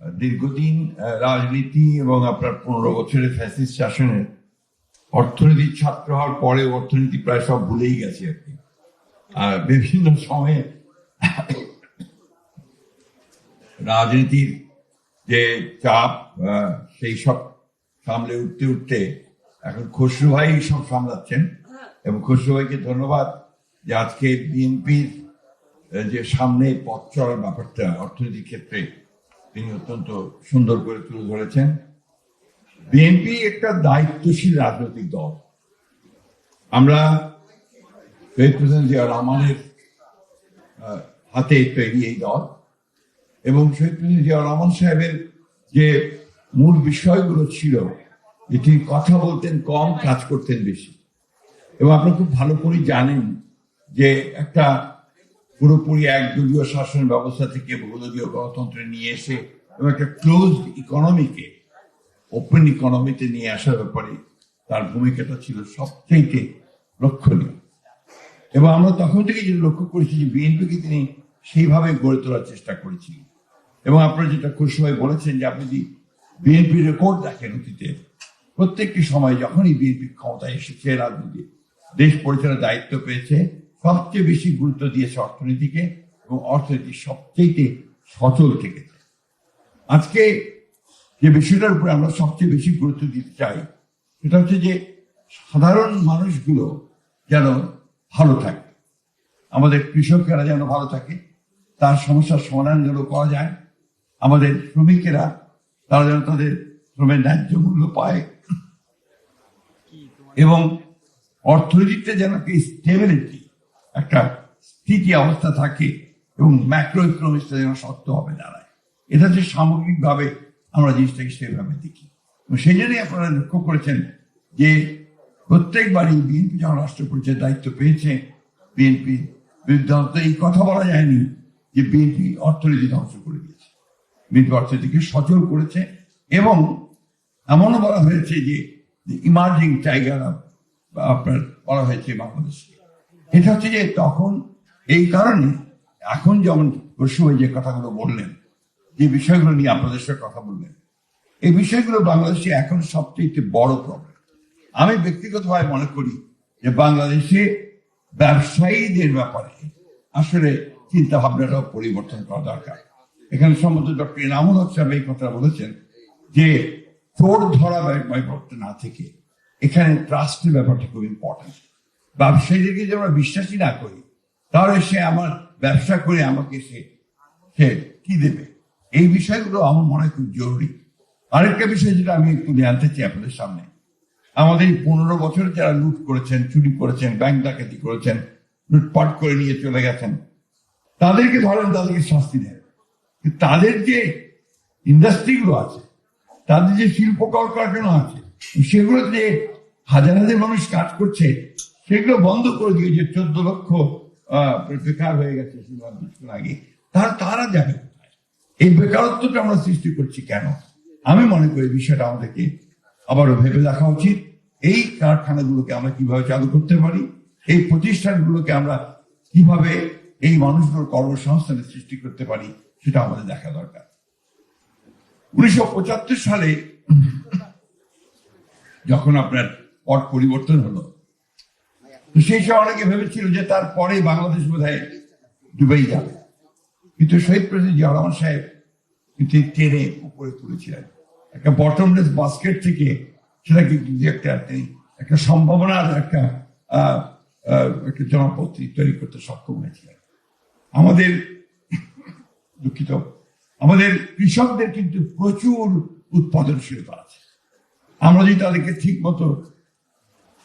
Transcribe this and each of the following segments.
দীর্ঘদিন রাজনীতি এবং আপনার পনেরো বছরের ফ্যাসিস্ট শাসনের অর্থনীতির ছাত্র হওয়ার পরে অর্থনীতি প্রায় সব ভুলেই গেছে আর কি। আর বিভিন্ন সময়ে রাজনীতির যে চাপ সেই সব সামলে উঠতে উঠতে এখন খসরু ভাই সব সামলাচ্ছেন। এবং খসরু ভাইকে ধন্যবাদ যে আজকে বিএনপির যে সামনে পথ চলার ব্যাপারটা অর্থনীতির ক্ষেত্রে তিনি অত্যন্ত সুন্দর করে তুলে ধরেছেন। বিএনপি একটা দায়িত্বশীল রাজনৈতিক দল। আমরা রহমানের হাতে তৈরি এই দল এবং শহীদ প্রেসিডেন্ট জিয়া রহমান সাহেবের যে মূল বিষয়গুলো ছিল যে তিনি কথা বলতেন কম, কাজ করতেন বেশি। এবং আপনি খুব ভালো করে জানেন যে একটা পুরোপুরি একদলীয় শাসন ব্যবস্থা থেকে বহুদলীয় গণতন্ত্রে নিয়ে এসে এবং একটা ক্লোজ ইকোনমিকে ওপেন ইকোনমিতে নিয়ে আসার ব্যাপারে তার ভূমিকাটা ছিল সবচেয়ে লক্ষণীয়। এবং আমরা তখন থেকে যেটা লক্ষ্য করেছি যে বিএনপিকে তিনি সেইভাবে গড়ে তোলার চেষ্টা করেছিলেন। এবং আপনারা যেটা খুশি হয়ে বলেছেন যে আপনি যদি বিএনপি রেকর্ড দেখেন অতীতে, প্রত্যেকটি সময় যখনই বিএনপি ক্ষমতায় এসেছে রাজনীতি, দেশ পরিচালনার দায়িত্ব পেয়েছে সবচেয়ে বেশি গুরুত্ব দিয়েছে অর্থনীতিকে এবং অর্থনীতি সবচেয়ে সচল থেকেছে আজকে যে বিষয়টার উপরে আমরা সবচেয়ে বেশি গুরুত্ব দিতে চাই সেটা হচ্ছে যে সাধারণ মানুষগুলো যেন ভালো থাকে। আমাদের কৃষকেরা যেন ভালো থাকে তার সমস্যার সমাধান যেন করা যায়। আমাদের শ্রমিকেরা তারা যেন তাদের শ্রমের ন্যায্য মূল্য পায়। এবং অর্থনীতিতে যেন একটা স্টেবিলিটি একটা স্থিতি অবস্থা থাকে এবং ম্যাক্রো ইকোনমিক্সটা যেন শক্ত হবে দাঁড়ায়। এটা যে সামগ্রিকভাবে আমরা জিনিসটাকে সেভাবে দেখি। সেই জন্যই আপনারা লক্ষ্য করেছেন যে প্রত্যেকবারই বিএনপি যখন রাষ্ট্র দায়িত্ব পেয়েছে, বিএনপি বিরুদ্ধে এই কথা বলা যায়নি যে বিএনপি অর্থনীতি ধ্বংস করে দিয়েছে। বিএনপি অর্থনীতিকে সচল করেছে এবং এমনও বলা হয়েছে যে ইমার্জিং টাইগার আপনার বলা হয়েছে বাংলাদেশে এটা হচ্ছে যে তখন এই কারণে এখন যেমন সময় যে কথাগুলো বললেন, যে বিষয়গুলো নিয়ে আপনাদের সাথে কথা বললেন, এই বিষয়গুলো বাংলাদেশে এখন সবচেয়ে বড় প্রবলেম আমি ব্যক্তিগতভাবে মনে করি যে বাংলাদেশে ব্যবসায়ীদের ব্যাপারে আসলে চিন্তা ভাবনাটাও পরিবর্তন করা দরকার। এখানে সম্মত ডক্টর ইনামুল হক সাহেব এই কথা বলেছেন যে চোর ধরা ব্যাপারটা না থেকে এখানে ট্রাস্টের ব্যাপারটা খুব ইম্পর্টেন্ট ব্যবসায়ীদেরকে যদি আমরা বিশ্বাসী না করি, তাহলে সে আমার ব্যবসা করে আমাকে সে সে কি দেবে? এই বিষয়গুলো আমার মনে হয় খুব জরুরি। আরেকটা বিষয় যেটা আমি একটু জানতে চাই আপনাদের সামনে। আমাদের এই পনেরো বছরে যারা লুট করেছেন, চুরি করেছেন, ব্যাংক ডাকাতি করেছেন, লুটপাট করে নিয়ে চলে গেছেন, তাদেরকে ধরেন তাদেরকে শাস্তি দেন। তাদের যে ইন্ডাস্ট্রিগুলো আছে, তাদের যে শিল্প কলকারখানা আছে সেগুলো যে হাজার হাজার মানুষ কাজ করছে সেগুলো বন্ধ করে দিয়ে যে চোদ্দ লক্ষ বেকার হয়ে গেছে কিছুক্ষণ আগে। তারা তারা যাবে এই বেকারত্বটা আমরা সৃষ্টি করছি কেন? আমি মনে করি বিষয়টা আমাদেরকে আবারও ভেবে দেখা উচিত। এই কারখানাগুলোকে আমরা কীভাবে চালু করতে পারি? এই প্রতিষ্ঠানগুলোকে আমরা কীভাবে এই মানুষগুলোর কর্মসংস্থানের সৃষ্টি করতে পারি, সেটা আমাদের দেখা দরকার। উনিশশো পঁচাত্তর সালে যখন আপনার পট পরিবর্তন হলো সেই সময় অনেকে ভেবেছিল যে তারপরে বাংলাদেশ বোধ হয় ডুবেই যাবে। কিন্তু শহীদ প্রেসিডেন্ট জিয়া রহমান সাহেব কিন্তু টেনে উপরে তুলেছিলেন। একটা বটমলেস বাস্কেট থেকে সেটাকে কিন্তু একটা তিনি একটা সম্ভাবনার একটা একটা জনপত্রী তৈরি করতে সক্ষম হয়েছিলেন। আমাদের দুঃখিত, আমাদের কৃষকদের কিন্তু প্রচুর উৎপাদনশীলতা আছে। আমরা যদি তাদেরকে ঠিক মতো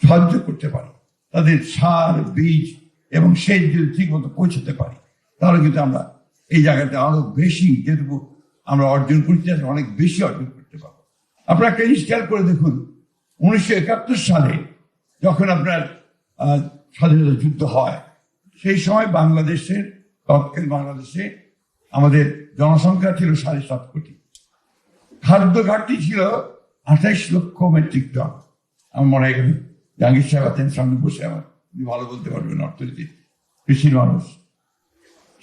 সাহায্য করতে পারি তাদের সার, বীজ এবং সেচ যদি ঠিক মতো পৌঁছাতে পারি, তাহলে কিন্তু আমরা এই জায়গাতে আরও বেশি যেটুকু আমরা অর্জন করতে চাই, অনেক বেশি অর্জন করতে পারব। আপনারা একটা জিনিস খেয়াল করে দেখুন, উনিশশো একাত্তর সালে যখন আপনার স্বাধীনতা যুদ্ধ হয়, সেই সময় বাংলাদেশের, তৎকালীন বাংলাদেশে আমাদের জনসংখ্যা ছিল সাড়ে সাত কোটি। খাদ্য ঘাটতি ছিল আঠাইশ লক্ষ মেট্রিক টন, আমার মনে হয় জাহাঙ্গীর সাহেব আছেন সামনে বসে আমার উনি ভালো বলতে পারবেন অর্থনীতি কৃষির মানুষ।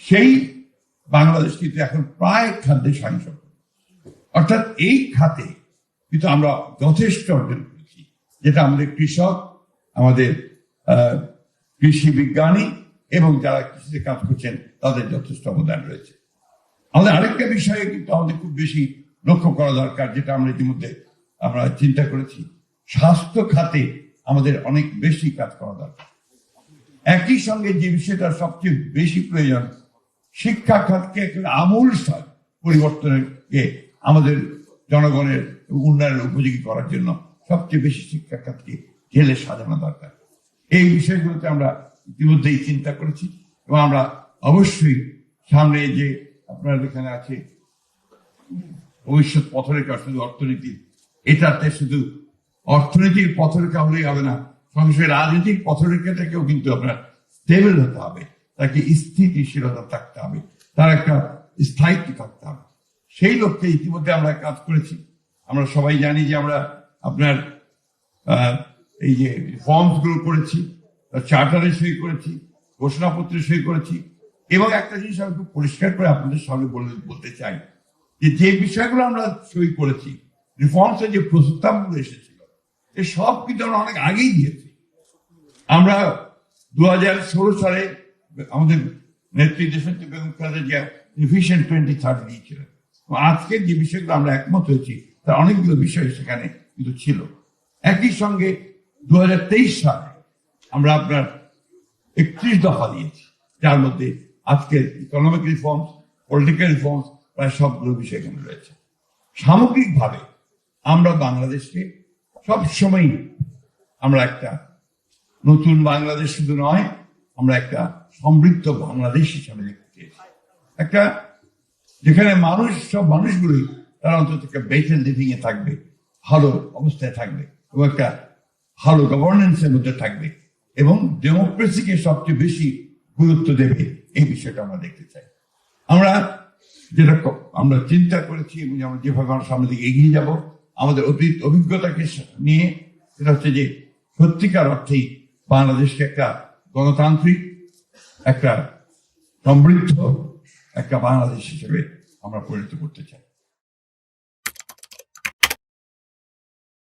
সেই বাংলাদেশ কিন্তু এখন প্রায় খাদ্যে স্বয়ংসম্পূর্ণ অর্থাৎ এই খাতে কিন্তু আমরা যথেষ্ট অর্জন করেছি। যেটা আমাদের কৃষক, আমাদের কৃষি বিজ্ঞানী এবং যারা কৃষিতে কাজ করছেন, তাদের যথেষ্ট অবদান রয়েছে। আমাদের আরেকটা বিষয়ে কিন্তু আমাদের খুব বেশি লক্ষ্য করা দরকার, যেটা আমরা ইতিমধ্যে আমরা চিন্তা করেছি। স্বাস্থ্য খাতে আমাদের অনেক বেশি কাজ করা দরকার। একই সঙ্গে যে বিষয়টা সবচেয়ে বেশি প্রয়োজন, শিক্ষা খাতকে একটা আমূল পরিবর্তনের আমাদের জনগণের উন্নয়নের উপযোগী করার জন্য সবচেয়ে বেশি শিক্ষা খাতকে ঢেলে সাজানো দরকার। এই বিষয়গুলোতে আমরা ইতিমধ্যেই চিন্তা করেছি এবং আমরা অবশ্যই সামনে যে আপনার এখানে আছে ভবিষ্যৎ পথরেখা, শুধু অর্থনীতি, এটাতে শুধু অর্থনীতির পথরেখা হলেই হবে না। সঙ্গে রাজনৈতিক পথরেখাটাকেও কিন্তু আপনার স্টেবল হতে হবে। তাকে স্থিতিশীলতা থাকতে হবে। তার একটা স্থায়িত্ব থাকতে হবে। সেই লক্ষ্যে ইতিমধ্যে আমরা কাজ করেছি। আমরা সবাই জানি যে আমরা আপনার এই যে ফর্মসগুলো করেছি চার্টারে সই করেছি, ঘোষণাপত্রে সই করেছি। এবং একটা জিনিস আমি খুব পরিষ্কার করে আপনাদের সামনে বলে বলতে চাই যে যে বিষয়গুলো আমরা সই করেছি রিফর্মসের যে প্রস্তাবগুলো এসেছিল এ সব কিন্তু আমরা অনেক আগেই দিয়েছি। আমরা দু হাজার ষোলো সালে আমাদের নেত্রী দেশনেত্রী Begum Khaleda Zia vision twenty thirty দিয়েছিলেন। এবং আজকের যে বিষয়গুলো আমরা একমত হয়েছি, তার অনেকগুলো বিষয় সেখানে কিন্তু ছিল। একই সঙ্গে দু হাজার তেইশ সালে আমরা আপনার একত্রিশ দফা দিয়েছি। যার মধ্যে আজকের ইকোনমিক রিফর্মস পলিটিক্যাল রিফর্মস প্রায় সবগুলো বিষয় এখানে রয়েছে। সামগ্রিকভাবে আমরা বাংলাদেশকে সবসময় আমরা একটা নতুন বাংলাদেশ শুধু নয়, আমরা একটা সমৃদ্ধ বাংলাদেশ হিসাবে দেখতে চেয়েছি একটা যেখানে মানুষ, সব মানুষগুলোই তারা অন্তত একটা বেটার লিভিং এ থাকবে, ভালো অবস্থায় থাকবে এবং একটা ভালো গভর্নেন্সের মধ্যে থাকবে এবং ডেমোক্রেসিকে সবচেয়ে বেশি গুরুত্ব দেবে এই বিষয়টা আমরা দেখতে চাই। আমরা যেটা আমরা চিন্তা করেছি এবং যেভাবে আমরা সামনের দিকে এগিয়ে যাব আমাদের অভিজ্ঞতাকে নিয়ে সেটা হচ্ছে যে সত্যিকার অর্থেই বাংলাদেশকে একটা গণতান্ত্রিক, একটা সমৃদ্ধ, একটা বাংলাদেশ হিসেবে আমরা পরিণত করতে চাই।